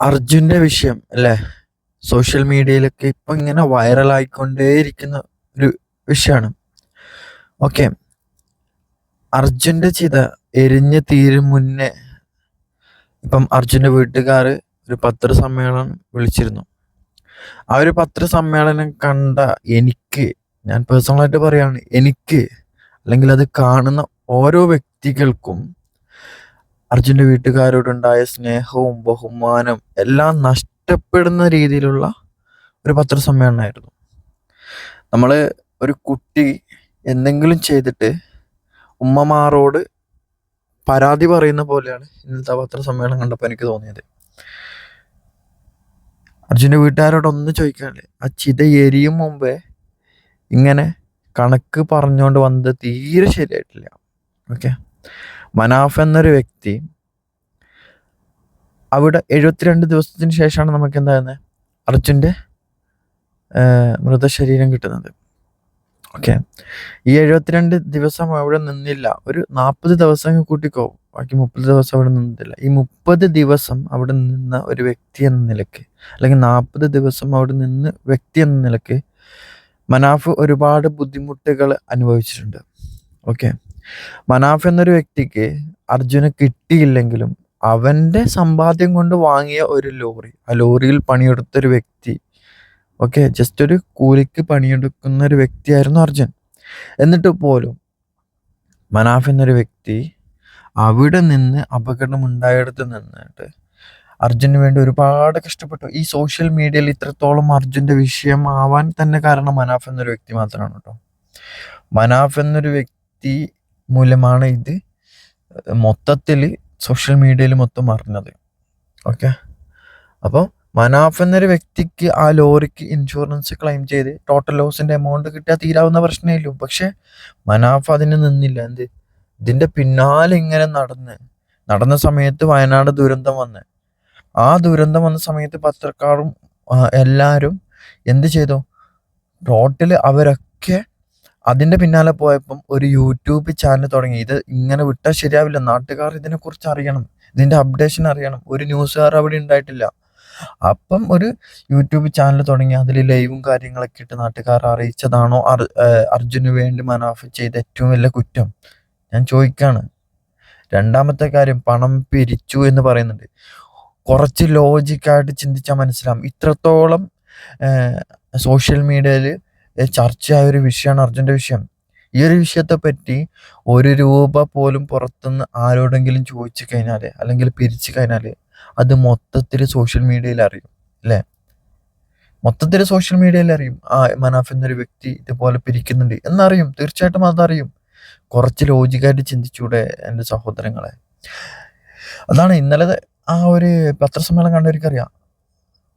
അർജുന്റെ വിഷയം അല്ലേ? സോഷ്യൽ മീഡിയയിലൊക്കെ ഇപ്പൊ ഇങ്ങനെ വൈറലായിക്കൊണ്ടേയിരിക്കുന്ന ഒരു വിഷയമാണ്. ഓക്കെ. അർജുന്റെ ചിത എരിഞ്ഞ് തീരും മുന്നേ ഇപ്പം അർജുന്റെ വീട്ടുകാർ ഒരു പത്രസമ്മേളനം വിളിച്ചിരുന്നു. ആ ഒരു പത്രസമ്മേളനം കണ്ട എനിക്ക് ഞാൻ പേഴ്സണലായിട്ട് പറയാണ് എനിക്ക് അല്ലെങ്കിൽ അത് കാണുന്ന ഓരോ വ്യക്തികൾക്കും അർജുന്റെ വീട്ടുകാരോടുണ്ടായ സ്നേഹവും ബഹുമാനം എല്ലാം നഷ്ടപ്പെടുന്ന രീതിയിലുള്ള ഒരു പത്രസമ്മേളനമായിരുന്നു. നമ്മൾ ഒരു കുട്ടി എന്തെങ്കിലും ചെയ്തിട്ട് ഉമ്മമാരോട് പരാതി പറയുന്ന പോലെയാണ് ഇന്നത്തെ പത്രസമ്മേളനം കണ്ടപ്പോൾ എനിക്ക് തോന്നിയത്. അർജുന്റെ വീട്ടുകാരോടൊന്നും ചോദിക്കാനില്ല. ആ ചിത എരിയും മുമ്പേ ഇങ്ങനെ കണക്ക് പറഞ്ഞുകൊണ്ട് വന്നത് തീരെ ശരിയായിട്ടില്ല. ഓക്കെ? മനാഫ് എന്നൊരു വ്യക്തി അവിടെ എഴുപത്തിരണ്ട് ദിവസത്തിന് ശേഷമാണ് നമുക്ക് എന്താകുന്നത് അർജുന്റെ മൃതശരീരം കിട്ടുന്നത്. ഓക്കെ. ഈ എഴുപത്തിരണ്ട് ദിവസം അവിടെ നിന്നില്ല. ഒരു നാൽപ്പത് ദിവസം കൂട്ടിക്കോ. ബാക്കി മുപ്പത് ദിവസം അവിടെ നിന്നില്ല ഈ മുപ്പത് ദിവസം അവിടെ നിന്ന ഒരു വ്യക്തി എന്ന നിലയ്ക്ക് അല്ലെങ്കിൽ നാൽപ്പത് ദിവസം അവിടെ നിന്ന് വ്യക്തി എന്ന നിലയ്ക്ക് മനാഫ് ഒരുപാട് ബുദ്ധിമുട്ടുകൾ അനുഭവിച്ചിട്ടുണ്ട്. ഓക്കെ. മനാഫ് എന്നൊരു വ്യക്തിക്ക് അർജുന് കിട്ടിയില്ലെങ്കിലും അവന്റെ സമ്പാദ്യം കൊണ്ട് വാങ്ങിയ ഒരു ലോറി ആ ലോറിയിൽ പണിയെടുത്ത ഒരു വ്യക്തി ഓക്കെ ജസ്റ്റ് ഒരു കൂലിക്ക് പണിയെടുക്കുന്ന ഒരു വ്യക്തിയായിരുന്നു അർജുൻ. എന്നിട്ട് പോലും മനാഫ് എന്നൊരു വ്യക്തി അവിടെ നിന്ന് അപകടം ഉണ്ടായിടത്ത് നിന്നിട്ട് അർജുന് വേണ്ടി ഒരുപാട് കഷ്ടപ്പെട്ടു. ഈ സോഷ്യൽ മീഡിയയിൽ ഇത്രത്തോളം അർജുന്റെ ആവാൻ തന്നെ കാരണം മനാഫ് എന്നൊരു വ്യക്തി മാത്രമാണ് കേട്ടോ. മനാഫ് എന്നൊരു വ്യക്തി മൂലമാണ് ഇത്. മൊത്തത്തിൽ സോഷ്യൽ മീഡിയയിൽ മൊത്തം അറിഞ്ഞത് ഓക്കെ അപ്പോൾ മനാഫ് എന്നൊരു വ്യക്തിക്ക് ആ ലോറിക്ക് ഇൻഷുറൻസ് ക്ലെയിം ചെയ്ത് ടോട്ടൽ ലോസിന്റെ എമൗണ്ട് കിട്ടിയാൽ തീരാവുന്ന പ്രശ്നമില്ലു പക്ഷെ മനാഫ് അതിന് നിന്നില്ല. എന്ത്? ഇതിന്റെ പിന്നാലെ ഇങ്ങനെ നടന്ന് നടന്ന സമയത്ത് വയനാട് ദുരന്തം വന്ന്. ആ ദുരന്തം വന്ന സമയത്ത് പത്രക്കാരും എല്ലാവരും എന്ത് ചെയ്തു? റോട്ടിൽ അവരൊക്കെ അതിന്റെ പിന്നാലെ പോയപ്പം ഒരു യൂട്യൂബ് ചാനൽ തുടങ്ങി. ഇത് ഇങ്ങനെ വിട്ടാൽ ശരിയാവില്ല. നാട്ടുകാർ ഇതിനെക്കുറിച്ച് അറിയണം. ഇതിന്റെ അപ്ഡേഷൻ അറിയണം. ഒരു ന്യൂസുകാർ അവിടെ ഉണ്ടായിട്ടില്ല. അപ്പം ഒരു യൂട്യൂബ് ചാനൽ തുടങ്ങി. അതിൽ ലൈവും കാര്യങ്ങളൊക്കെ ഇട്ട് നാട്ടുകാർ അറിയിച്ചതാണോ? അർജുന് വേണ്ടി മനാഫ് ചെയ്ത ഏറ്റവും വലിയ കുറ്റം? ഞാൻ ചോദിക്കാണ്. രണ്ടാമത്തെ കാര്യം പണം പിരിച്ചു എന്ന് പറയുന്നുണ്ട്. കുറച്ച് ലോജിക്കായിട്ട് ചിന്തിച്ചാൽ മനസ്സിലാവും. ഇത്രത്തോളം സോഷ്യൽ മീഡിയയിൽ ചർച്ചയായ ഒരു വിഷയമാണ് അർജുന്റെ വിഷയം. ഈ ഒരു വിഷയത്തെ പറ്റി ഒരു രൂപ പോലും പുറത്തുനിന്ന് ആരോടെങ്കിലും ചോദിച്ചു കഴിഞ്ഞാൽ അല്ലെങ്കിൽ പിരിച്ചു കഴിഞ്ഞാൽ അത് മൊത്തത്തിൽ സോഷ്യൽ മീഡിയയിൽ അറിയും അല്ലേ? മൊത്തത്തിൽ സോഷ്യൽ മീഡിയയിൽ അറിയും. ആ മനാഫ് എന്നൊരു വ്യക്തി ഇതുപോലെ പിരിക്കുന്നുണ്ട് എന്നറിയും. തീർച്ചയായിട്ടും അതറിയും. കുറച്ച് ലോജിക്കായിട്ട് ചിന്തിച്ചൂടെ എന്റെ സഹോദരങ്ങളെ. അതാണ് ഇന്നലെ ആ ഒരു പത്രസമ്മേളനം കണ്ടവർക്കറിയാം.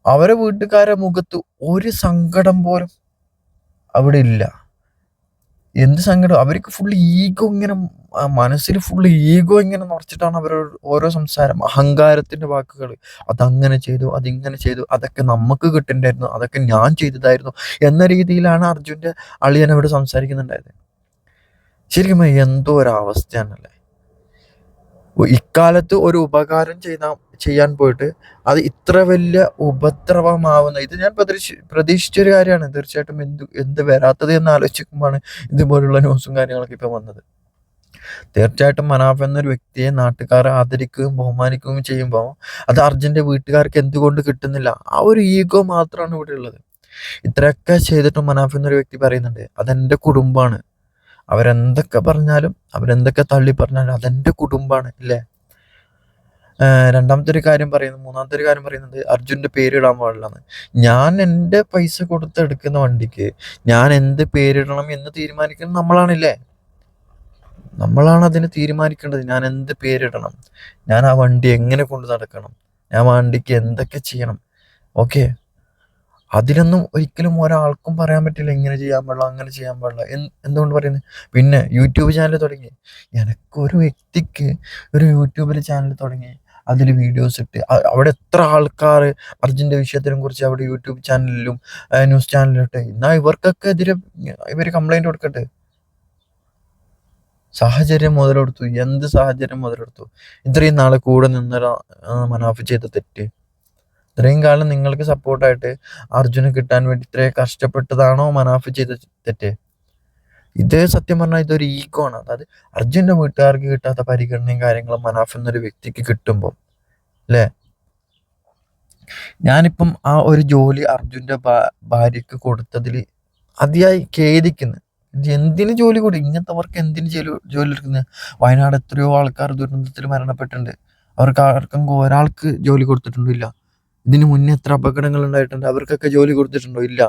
അവരെ വീട്ടുകാരെ മുഖത്ത് ഒരു സങ്കടം പോലും അവിടെ ഇല്ല. എന്ത് സങ്കടം? അവർക്ക് ഫുൾ ഈഗോ ഇങ്ങനെ മനസ്സിൽ ഫുൾ ഈഗോ ഇങ്ങനെ നിറച്ചിട്ടാണ് അവർ ഓരോ സംസാരം. അഹങ്കാരത്തിന്റെ വാക്കുകൾ അതങ്ങനെ ചെയ്തു അതിങ്ങനെ ചെയ്തു അതൊക്കെ നമുക്ക് കിട്ടണ്ടായിരുന്നു അതൊക്കെ ഞാൻ ചെയ്തതായിരുന്നു എന്ന രീതിയിലാണ് അർജുന്റെ അളിയൻ അവിടെ സംസാരിക്കുന്നുണ്ടായത്. ശരിക്കും എന്തോ ഒരവസ്ഥയാണല്ലേ? ഇക്കാലത്ത് ഒരു ഉപകാരം ചെയ്ത ചെയ്യാൻ പോയിട്ട് അത് ഇത്ര വലിയ ഉപദ്രവമാവുന്ന ഇത് ഞാൻ പ്രതീക്ഷ പ്രതീക്ഷിച്ചൊരു കാര്യമാണ്. തീർച്ചയായിട്ടും എന്ത് എന്ത് വരാത്തത് എന്ന് ആലോചിക്കുമ്പോഴാണ് ഇതുപോലുള്ള ന്യൂസും കാര്യങ്ങളൊക്കെ ഇപ്പം വന്നത്. തീർച്ചയായിട്ടും മനാഫ് എന്നൊരു വ്യക്തിയെ നാട്ടുകാർ ആദരിക്കുകയും ബഹുമാനിക്കുകയും ചെയ്യുമ്പോൾ അത് അർജുന്റെ വീട്ടുകാർക്ക് എന്തുകൊണ്ട് കിട്ടുന്നില്ല? ആ ഒരു ഈഗോ മാത്രമാണ് ഇവിടെ ഉള്ളത്. ഇത്രയൊക്കെ ചെയ്തിട്ടും മനാഫ് എന്നൊരു വ്യക്തി പറയുന്നുണ്ട് അതെന്റെ കുടുംബമാണ്. അവരെന്തൊക്കെ പറഞ്ഞാലും അവരെന്തൊക്കെ തള്ളി പറഞ്ഞാലും അതെന്റെ കുടുംബമാണ് ഇല്ലേ? രണ്ടാമത്തെ ഒരു കാര്യം പറയുന്നത് മൂന്നാമത്തെ ഒരു കാര്യം പറയുന്നത് അർജുന്റെ പേരിടാൻ പാടില്ലെന്ന്. ഞാൻ എന്റെ പൈസ കൊടുത്ത് എടുക്കുന്ന വണ്ടിക്ക് ഞാൻ എന്ത് പേരിടണം എന്ന് തീരുമാനിക്കുന്നത് നമ്മളാണില്ലേ? നമ്മളാണ് അതിന് തീരുമാനിക്കേണ്ടത് ഞാൻ എന്ത് പേരിടണം? ഞാൻ ആ വണ്ടി എങ്ങനെ കൊണ്ട് നടക്കണം? ഞാൻ വണ്ടിക്ക് എന്തൊക്കെ ചെയ്യണം? ഓക്കെ. അതിലൊന്നും ഒരിക്കലും ഒരാൾക്കും പറയാൻ പറ്റില്ല ഇങ്ങനെ ചെയ്യാൻ പാടില്ല അങ്ങനെ ചെയ്യാൻ പാടില്ല. എന്തുകൊണ്ട് പറയുന്നത്? പിന്നെ യൂട്യൂബ് ചാനൽ തുടങ്ങി. എനിക്കൊരു വ്യക്തിക്ക് ഒരു യൂട്യൂബിൽ ചാനൽ തുടങ്ങി. അതിൽ വീഡിയോസ് ഇട്ട്. അവിടെ എത്ര ആൾക്കാർ അർജുന്റെ വിഷയത്തിനെ കുറിച്ച് അവിടെ യൂട്യൂബ് ചാനലിലും ന്യൂസ് ചാനലിലും ഇട്ട്. എന്നാൽ ഇവർക്കൊക്കെ എതിരെ ഇവർ കംപ്ലൈന്റ് കൊടുക്കട്ടെ? സാഹചര്യം മുതലെടുത്തു. എന്ത് സാഹചര്യം മുതലെടുത്തു? ഇത്രയും നാളെ കൂടെ നിന്ന മനാഫ് ചെയ്ത തെറ്റ്. ഇത്രയും കാലം നിങ്ങൾക്ക് സപ്പോർട്ടായിട്ട് അർജുന് കിട്ടാൻ വേണ്ടി ഇത്രയും കഷ്ടപ്പെട്ടതാണോ മനാഫ് ചെയ്ത തെറ്റ്? ഇത് സത്യം പറഞ്ഞാൽ ഇതൊരു ഈഗോ ആണ്. അതായത് അർജുന്റെ വീട്ടുകാർക്ക് കിട്ടാത്ത പരിഗണനയും കാര്യങ്ങളും മനാഫ് എന്നൊരു വ്യക്തിക്ക് കിട്ടുമ്പോൾ അല്ലേ ഞാനിപ്പം ആ ഒരു ജോലി അർജുന്റെ ഭാര്യക്ക് കൊടുത്തതിൽ അതിയായി ഖേദിക്കുന്നു. എന്തിന് ജോലി കൂടി ഇങ്ങനത്തെ വർക്ക് എന്തിന് ജോലി ജോലി എടുക്കുന്നത് വയനാട് എത്രയോ ആൾക്കാർ ദുരന്തത്തിൽ മരണപ്പെട്ടിട്ടുണ്ട്. അവർക്ക് ആർക്കും ഒരാൾക്ക് ജോലി കൊടുത്തിട്ടുണ്ടോ ഇല്ല ഇതിന് മുന്നേ എത്ര അപകടങ്ങൾ ഉണ്ടായിട്ടുണ്ട്. അവർക്കൊക്കെ ജോലി കൊടുത്തിട്ടുണ്ടോ? ഇല്ല.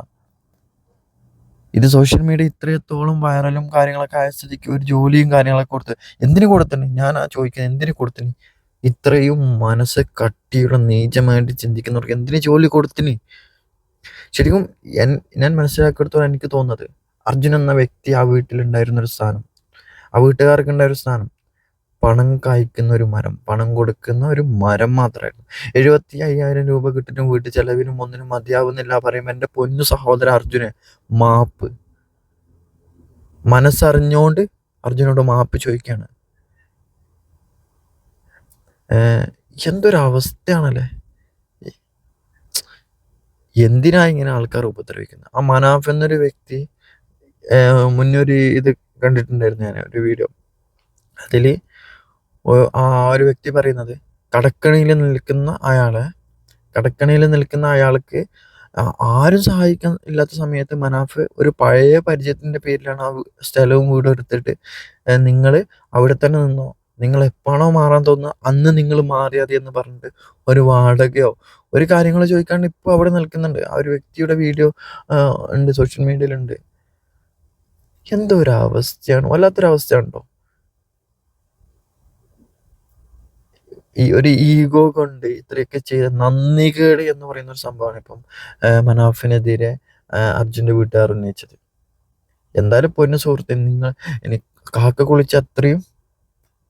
ഇത് സോഷ്യൽ മീഡിയ ഇത്രയത്തോളം വൈറലും കാര്യങ്ങളൊക്കെ ആയ സ്ഥിതിക്ക് ഒരു ജോലിയും കാര്യങ്ങളൊക്കെ കൊടുത്ത് എന്തിനു കൊടുത്തിന്? ഞാൻ ആ ചോദിക്കുന്നത് എന്തിനു കൊടുത്തിന്? ഇത്രയും മനസ്സ് കട്ടിയുള്ള നീചമായിട്ട് ചിന്തിക്കുന്നവർക്ക് എന്തിനു ജോലി കൊടുത്തിന്? ശരിക്കും ഞാൻ മനസ്സിലാക്കിയെടുത്തോളം എനിക്ക് തോന്നുന്നത് അർജുൻ എന്ന വ്യക്തി ആ വീട്ടിലുണ്ടായിരുന്ന ഒരു സ്ഥാനം. ആ വീട്ടുകാർക്ക് ഉണ്ടായ ഒരു സ്ഥാനം. പണം കായ്ക്കുന്ന ഒരു മരം പണം കൊടുക്കുന്ന ഒരു മരം മാത്രമായിരുന്നു. എഴുപത്തി അയ്യായിരം രൂപ കിട്ടുന്ന വീട്ടു ചെലവിനും ഒന്നിനും മതിയാവുന്നില്ല പറയുമ്പോൾ എന്റെ പൊന്നു സഹോദര അർജുന് മാപ്പ്. മനസ്സറിഞ്ഞോണ്ട് അർജുനോട് മാപ്പ് ചോദിക്കുകയാണ് എന്തൊരവസ്ഥയാണല്ലേ? എന്തിനാ ഇങ്ങനെ ആൾക്കാർ ഉപദ്രവിക്കുന്നത് ആ മനാഫ് എന്നൊരു വ്യക്തി മുന്നൊരു ഇത് കണ്ടിട്ടുണ്ടായിരുന്നു ഞാൻ ഒരു വീഡിയോ. അതിൽ ആ ഒരു വ്യക്തി പറയുന്നത് കടക്കണിയിൽ നിൽക്കുന്ന അയാളെ കടക്കണിയിൽ നിൽക്കുന്ന അയാൾക്ക് ആരും സഹായിക്കാൻ ഇല്ലാത്ത സമയത്ത് മനാഫ് ഒരു പഴയ പരിചയത്തിന്റെ പേരിലാണ് ആ സ്ഥലവും വീടും എടുത്തിട്ട് നിങ്ങൾ അവിടെ തന്നെ നിന്നോ? നിങ്ങൾ എപ്പോഴാണോ മാറാൻ തോന്നുന്നത്? അന്ന് നിങ്ങൾ മാറിയാതി എന്ന് പറഞ്ഞിട്ട് ഒരു വാടകയോ ഒരു കാര്യങ്ങൾ ചോദിക്കാണ്ട് ഇപ്പോൾ അവിടെ നിൽക്കുന്നുണ്ട്. ആ ഒരു വ്യക്തിയുടെ വീഡിയോ ഉണ്ട് സോഷ്യൽ മീഡിയയിലുണ്ട്. എന്തോ ഒരു അവസ്ഥയാണ് വല്ലാത്തൊരു അവസ്ഥയാണോ ഈ ഒരു ഈഗോ കൊണ്ട് ഇത്രയൊക്കെ ചെയ്ത നന്ദികേട് എന്ന് പറയുന്ന ഒരു സംഭവമാണ് ഇപ്പം മനാഫിനെതിരെ അർജുന്റെ വീട്ടുകാർ ഉന്നയിച്ചത്. എന്തായാലും പൊന്നു സുഹൃത്തെ നിങ്ങൾ എനിക്ക് കാക്ക കുളിച്ച് അത്രയും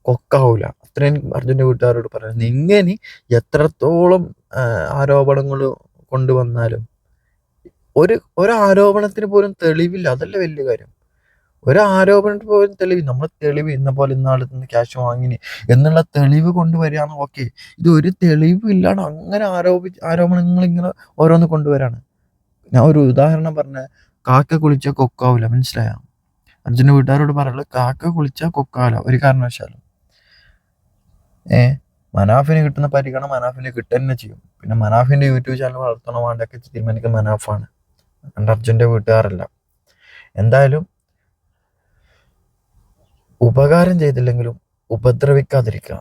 കൊക്കാവൂല. അത്രയും അർജുന്റെ വീട്ടുകാരോട് പറയാം നിങ്ങനെ എത്രത്തോളം ആരോപണങ്ങൾ കൊണ്ടുവന്നാലും ഒരു ഒരു ആരോപണത്തിന് പോലും തെളിവില്ല. അതല്ല വലിയ കാര്യം. ഒരു പോലും തെളിവ് നമ്മൾ തെളിവ് ഇന്ന പോലെ ഇന്നാളത്ത് നിന്ന് ക്യാഷ് വാങ്ങിനി എന്നുള്ള തെളിവ് കൊണ്ടുവരികയാണ് ഓക്കെ ഇത് ഒരു തെളിവ് ഇല്ലാണ്ട് അങ്ങനെ ആരോപി ആരോപണങ്ങൾ ഇങ്ങനെ ഓരോന്ന് കൊണ്ടുവരാണ്. ഞാൻ ഒരു ഉദാഹരണം പറഞ്ഞ കാക്ക കുളിച്ച കൊക്കാവില്ല മനസ്സിലായ? അർജുന വീട്ടുകാരോട് പറയുള്ളു കാക്ക കുളിച്ച കൊക്കാവില്ല ഒരു കാരണവശാലും. ഏ മനാഫിന് കിട്ടുന്ന പരിഗണന മനാഫിന് കിട്ടുക ചെയ്യും. പിന്നെ മനാഫിന്റെ യൂട്യൂബ് ചാനൽ വളർത്തണ വേണ്ടൊക്കെ തീരുമാനിക്കുന്ന മനാഫാണ്. അർജുന്റെ വീട്ടുകാരല്ല. എന്തായാലും ഉപകാരം ചെയ്തില്ലെങ്കിലും ഉപദ്രവിക്കാതിരിക്കുക